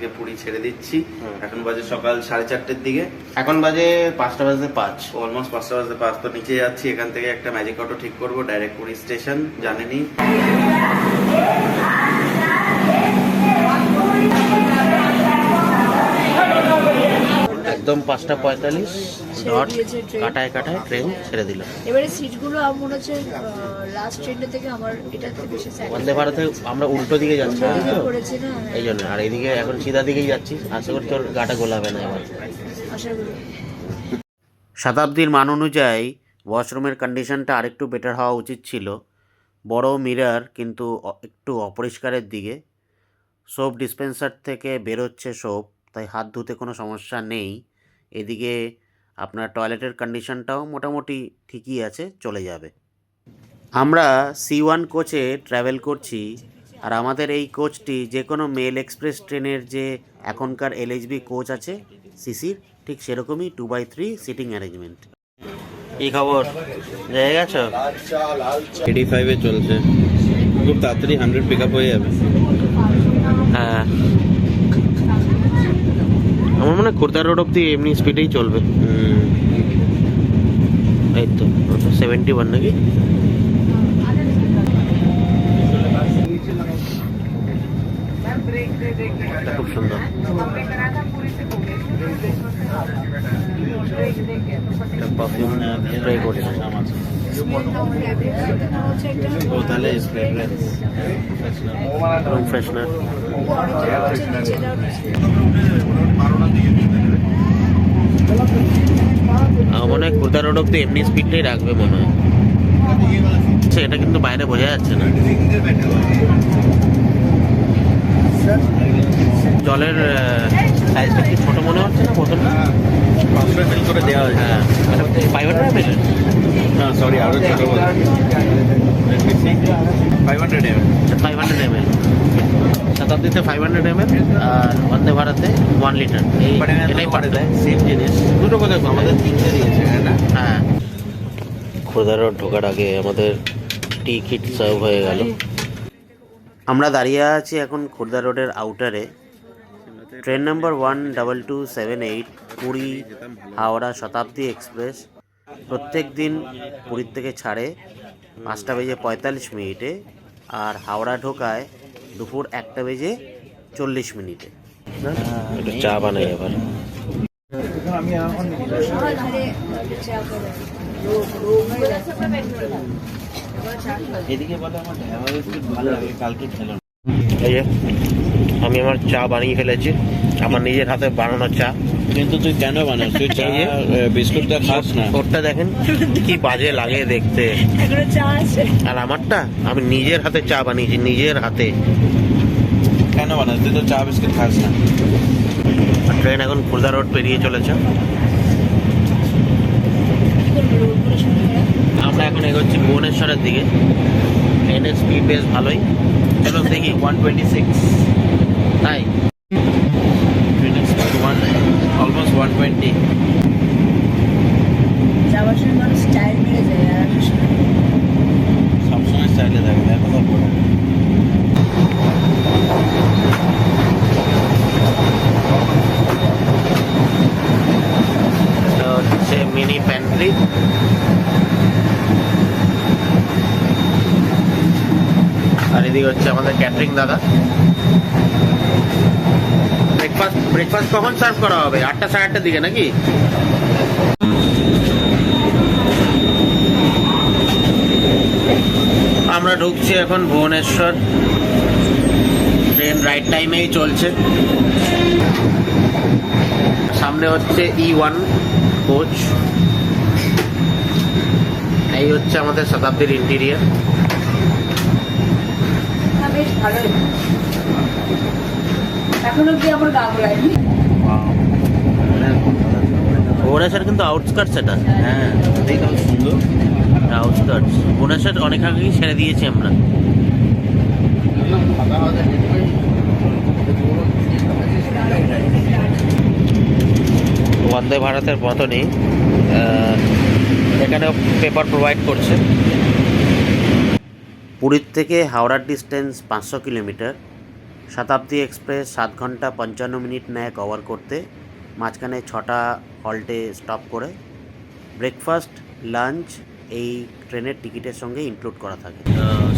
আজকে পুরী ছেড়ে দিচ্ছি। এখন বাজে সকাল সাড়ে চারটের দিকে। এখন বাজে পাঁচটা বাজে পাঁচ। অলমোস্ট পাঁচটা বাজে পাঁচ। তো নিচে যাচ্ছি এখান থেকে একটা ম্যাজিক অটো ঠিক করব ডাইরেক্ট পুরী স্টেশন জানেনি। একদম পাঁচটা পঁয়তাল্লিশ ডট কাটায় কাটায় ট্রেন ছেড়ে দিল। এবারে সিটগুলো আমার মনে হচ্ছে লাস্ট ট্রেনটা থেকে আমার এটাতে বেশি বন্দে ভারতে আমরা উল্টো দিকে যাচ্ছি? করেছে এই জন্য। আর এইদিকে এখন সিধা দিকেই যাচ্ছি। আশা করি তোর গাটা গোলাবে না এবার। আশা করি। শতাব্দীর মান অনুযায়ী ওয়াশরুমের কন্ডিশনটা আরেকটু বেটার হওয়া উচিত ছিল। বড় মিরর কিন্তু একটু অপরিষ্কারের দিকে। সোপ ডিসপেন্সার থেকে বেরোচ্ছে সোপ তাই হাত ধুতে কোনো সমস্যা নেই। এদিকে আপনার টয়লেটের কন্ডিশনটাও মোটামুটি ঠিকই আছে চলে যাবে। আমরা সি ওয়ান কোচে ট্রাভেল করছি আর আমাদের এই কোচটি যে কোনো মেল এক্সপ্রেস ট্রেনের যে এখনকার এলএইচবি কোচ আছে সিসির ঠিক সেরকমই two by three seating arrangement কি খবর? জায়গা গেছো? এইটি ফাইভে চলছে। খুব তাড়াতাড়ি হান্ড্রেড পিক আপ হয়ে যাবে। হ্যাঁ। আমার মনে হয় খোর্ধা রোড অব্দি এমনি স্পিডেই চলবে। এই তো সেভেন্টি ওয়ান নাকি খুব সুন্দর। পারফিউম স্প্রে করছে। ও তাহলে ফ্রেগরেন্স রুম ফ্রেশনার মনে হয় খোর্ধা রোড অব্দি এমনি স্পিডটাই রাখবে মনে হয়। এটা কিন্তু বাইরে বোঝা যাচ্ছে না। জলের সাইজটা কি ছোট মনে হচ্ছে না পাঁচশো এমএল করে দেওয়া হয়েছে। হ্যাঁ ফাইভ হান্ড্রেড এমএল না সরি ছোট five hundred ML five hundred ML শতাব্দীতে ফাইভ হান্ড্রেড এমএল আর বন্দে ভারতে ওয়ান লিটার এই এটাই পাঠাতে সেম জিনিস। দুটো কোথায় আমাদের তিনটে দিয়েছে হ্যাঁ। খোর্ধা রোড ঢোকার আগে আমাদের টি কিট সার্ভ হয়ে গেল। আমরা দাঁড়িয়ে আছি এখন খোর্ধা রোডের আউটারে train number one double two seven eight Puri Howrah Shatabdi Express. প্রত্যেক দিন পুরীর থেকে ছাড়ে পাঁচটা বেজে পঁয়তাল্লিশ মিনিটে আর হাওড়া ঢোকায় দুপুর একটা বেজে চল্লিশ মিনিটে। চা বানাই এবার। আমি আমার চা বানিয়ে ফেলেছি। আমার নিজের হাতে বানানো চা। কিন্তু তুই কেন বানাস? তুই চা বিস্কুটটা খাস না। ওরটা দেখেন কি বাজে লাগে দেখতে। এখনও চা আছে। আর আমারটা আমি নিজের হাতে চা বানিয়েছি নিজের হাতে। কেন বানাস? তুই তো চা বিস্কুট খাস না। আর ট্রেন এখন খুলদা রোড পেরিয়ে চলেছে। আমরা এখন এগোচ্ছি ভুবনেশ্বরের দিকে। ট্রেনের স্পিড বেশ ভালোই। চলো দেখি। ওয়ান টোয়েন্টি সিক্স তাই ওয়ান অলমোস্ট ওয়ান টোয়েন্টি যাওয়ার সময় মানুষ স্টাইল মেরে যায় আর আসার সময় সবসময় স্টাইলে থাকে দেখো তো পরে এটা হচ্ছে মিনি প্যান্ট্রি আর এদিকে হচ্ছে আমাদের ক্যাটারিং দাদা। ব্রেকফাস্ট ব্রেকফাস্ট কখন সার্ভ করা হবে? আটটা সাড়ে আটটার দিকে নাকি? আমরা ঢুকছি এখন ভুবনেশ্বর। ট্রেন রাইট টাইমেই চলছে। সামনে হচ্ছে ই ওয়ান কোচ এই হচ্ছে আমাদের শতাব্দীর ইন্টেরিয়ার বেশ ভালোই। এখন অব্দি আমার গা গোলায়নি ভুবনেশ্বর কিন্তু আউটস্কার্টস এটা। হ্যাঁ। সুন্দর আউটস্কার্টস ভুবনেশ্বর অনেক আগেই ছেড়ে দিয়েছি আমরা। বন্দে ভারতের মতনই এখানেও পেপার প্রোভাইড করছে। পুরীর থেকে হাওড়ার ডিস্টেন্স পাঁচশো কিলোমিটার। শতাব্দী এক্সপ্রেস সাত ঘণ্টা পঞ্চান্ন মিনিট নেয় কভার করতে মাঝখানে ছটা হল্টে স্টপ করে। ব্রেকফাস্ট লাঞ্চ এই ট্রেনের টিকিটের সঙ্গে ইনক্লুড করা থাকে।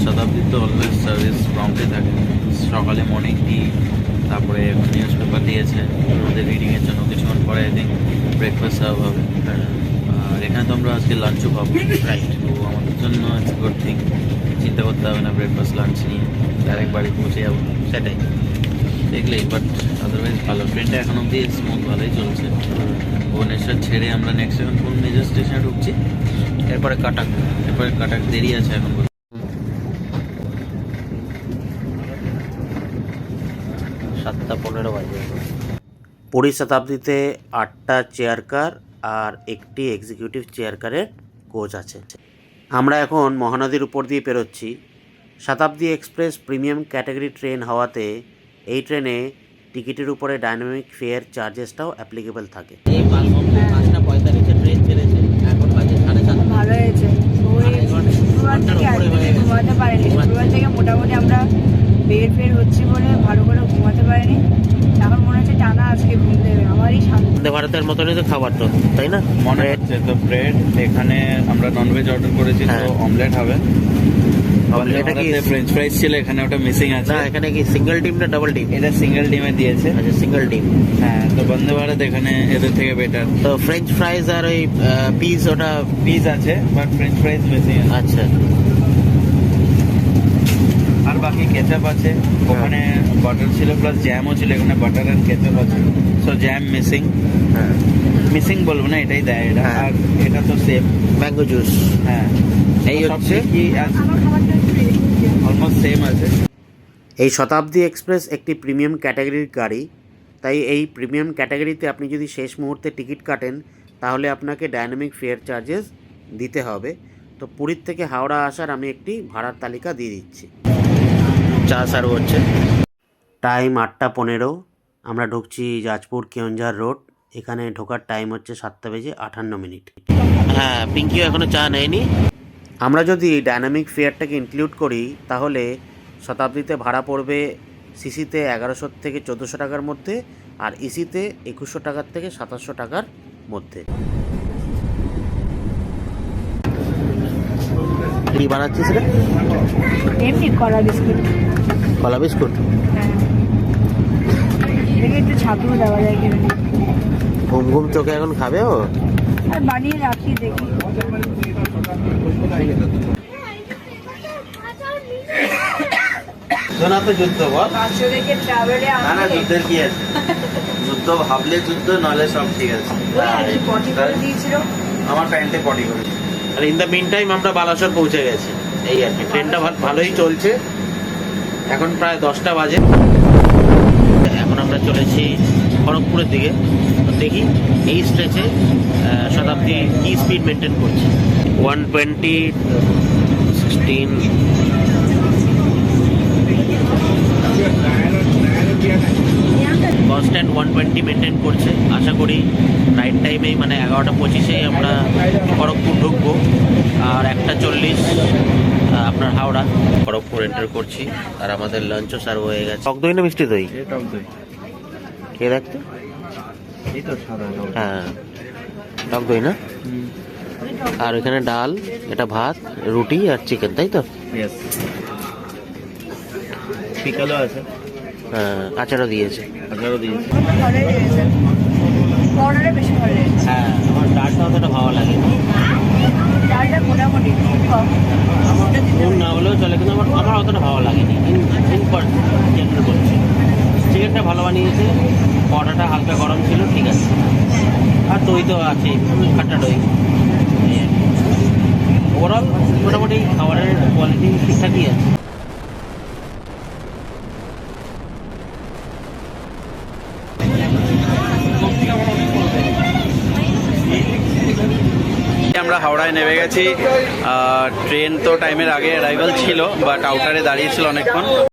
শতাব্দী তো অলওয়েজ সার্ভিস প্রম্পটে থাকে। সকালে মর্নিং টি তারপরে নিউজ পেপার দিয়েছে আমাদের রিডিংয়ের জন্য কিছুক্ষণ পরে আই থিঙ্ক ব্রেকফাস্ট সার্ভ হবে। আর এখানে তো আমরা আজকে লাঞ্চও পাবো রাইট তো আমাদের জন্য ইটস গুড থিং চিন্তা করতে হবে না ব্রেকফাস্ট লাঞ্চ নিয়ে। ডাইরেক্ট বাড়ি পৌঁছে যাব, সেটাই। দেখলেই বাট আদারওয়াইজ ভালো। ট্রেনটা এখন অব্দি স্মুথ ভালোই চলছে। ভুবনেশ্বর ছেড়ে আমরা নেক্সট এখন কোন মেজর স্টেশনে ঢুকছি? এরপরে কাটাক। এরপরে কাটাক, দেরি আছে এখন সাতটা পনেরো বাজে। পুরী শতাব্দীতে আটটা চেয়ার কার আর একটি এক্সিকিউটিভ চেয়ার কারের কোচ আছে। আমরা এখন মহানদীর উপর দিয়ে পেরোচ্ছি। শতাব্দী এক্সপ্রেস প্রিমিয়াম ক্যাটাগরি ট্রেন হওয়াতে এই ট্রেনে টিকিটের উপরে ডাইনামিক ফেয়ার চার্জেসটাও অ্যাপ্লিকেবল থাকে এই পাঁচটা পঁয়তাল্লিশে ট্রেন ছেড়েছে এখন বাজে সাড়ে সাতটা ভালো হয়েছে ওই আড়াই ঘন্টা- শুক্রবার ঘণ্টার থেকে উপরে আজকে হয়ে গেছে। ঘুমাতে পারিনি শুক্রবার থেকে মোটামুটি আমরা বের ফের হচ্ছি বলে ভালো করে ঘুমাতে পারিনি এখন মনে হচ্ছে টানা আজকে ঘুম দেবে আমারই শান্তি বন্দে ভারতের মতনই তো খাবার তো তাই না? মনে হচ্ছে তো ব্রেড এখানে আমরা ননভেজ অর্ডার করেছি তো হ্যাঁ। অমলেট হবে। এটা কি ফ্রেঞ্চ ফ্রাইজ ছিল এখানে ওটা মিসিং আছে। না এখানে কি সিঙ্গেল ডিম না ডাবল ডিম এটা সিঙ্গেল ডিমে দিয়েছে। আচ্ছা সিঙ্গেল ডিম হ্যাঁ তো বন্দে ভারত এখানে এদের থেকে বেটার তো ফ্রেঞ্চ ফ্রাইজ আর ওই পিস ওটা পিস আছে বাট ফ্রেঞ্চ ফ্রাইজ মিসিং আছে। আচ্ছা। আর বাকি কেচাপ আছে ওখানে বাটার ছিল প্লাস জ্যামও ছিল এখানে বাটার আর কেচাপ আছে। সো জ্যাম মিসিং হ্যাঁ। মিসিং বলব না এটাই দেয় এটা হ্যাঁ। আর এটা তো সেম ম্যাঙ্গো জুস হ্যাঁ। এই হচ্ছে কি। অলমোস্ট সেম আছে। এই শতাব্দী এক্সপ্রেস একটি প্রিমিয়াম ক্যাটাগরির গাড়ি। তাই এই প্রিমিয়াম ক্যাটাগরিতে আপনি যদি শেষ মুহূর্তে টিকিট কাটেন তাহলে আপনাকে ডায়নামিক ফেয়ার চার্জেস দিতে হবে। তো পুরীর থেকে হাওড়া আসার আমি একটি ভাড়ার তালিকা দিয়ে দিচ্ছি। চা সার্ভ হচ্ছে। টাইম আটটা পনেরো। আমরা ঢুকছি যাজপুর কেওনঝাড় রোড। এখানে ঢোকার টাইম হচ্ছে সাতটা বেজে আটান্ন মিনিট। হ্যাঁ পিঙ্কিও এখনও চা নেয়নি। আমরা যদি ডায়নামিক ফেয়ারটাকে ইনক্লুড করি তাহলে শতাব্দীতে ভাড়া পড়বে সিসিতে এগারোশো থেকে চোদ্দোশো টাকার মধ্যে আর ইসিতে একুশশো টাকার থেকে সাতাশশো টাকার মধ্যে। কি বানাচ্ছিস রে? এমনি কলা বিস্কুট। কলা বিস্কুট? হ্যাঁ। একটু দেওয়া যায় কিনা ঘুম ঘুম চোখে এখন খাবে ও? আর বানিয়ে রাখি দেখি। না তো যুদ্ধ বল। না না যুদ্ধের কি আছে? যুদ্ধ ভাবলে যুদ্ধ সব ঠিক আছে। আমার প্যান্টে পটি করেছে আর ইন দ্য মিন টাইম আমরা বালাসর পৌঁছে গেছি। এই আর কি ট্রেনটা ভালোই চলছে। এখন প্রায় দশটা বাজে। এখন আমরা চলেছি খড়গপুরের দিকে। দেখি এই স্ট্রেচে শতাব্দী কি স্পিড মেনটেন করছে? One twenty sixteen constant one twenty maintain করছে। আশা করি রাইট টাইমেই মানে এগারোটা পঁচিশেই আমরা খড়গপুর ঢুকবো। আর একটা চল্লিশ আপনার হাওড়া। খড়গপুর এন্টার করছি। আর আমাদের লাঞ্চও সার্ভ হয়ে গেছে। টক দই না মিষ্টি দই? টক দই। খেয়ে দেখতে? হ্যাঁ। টক দই না? আর এখানে ডাল এটা ভাত রুটি আর চিকেন তাই তো? আছে। হ্যাঁ আচারও দিয়েছে। আচারও হ্যাঁ আমার ডালটা অতটা ভালো লাগে ডালটা মোটামুটি খুব কম। ওটা না হলেও চলে, কিন্তু আমার আমার অতটা ভালো লাগেনি। জেনারেল বলছি। চিকেনটা ভালো বানিয়েছে পরোটাটা হালকা গরম ছিল, ঠিক আছে। আর দই তো আছে খাট্টা দই। ওভারঅল মোটামুটি খাবারের কোয়ালিটি ঠিকঠাকই আছে। হাওড়ায় নেমে গেছি। ট্রেন তো টাইমের আগে অ্যারাইভাল ছিল বাট আউটারে দাঁড়িয়েছিল অনেকক্ষণ।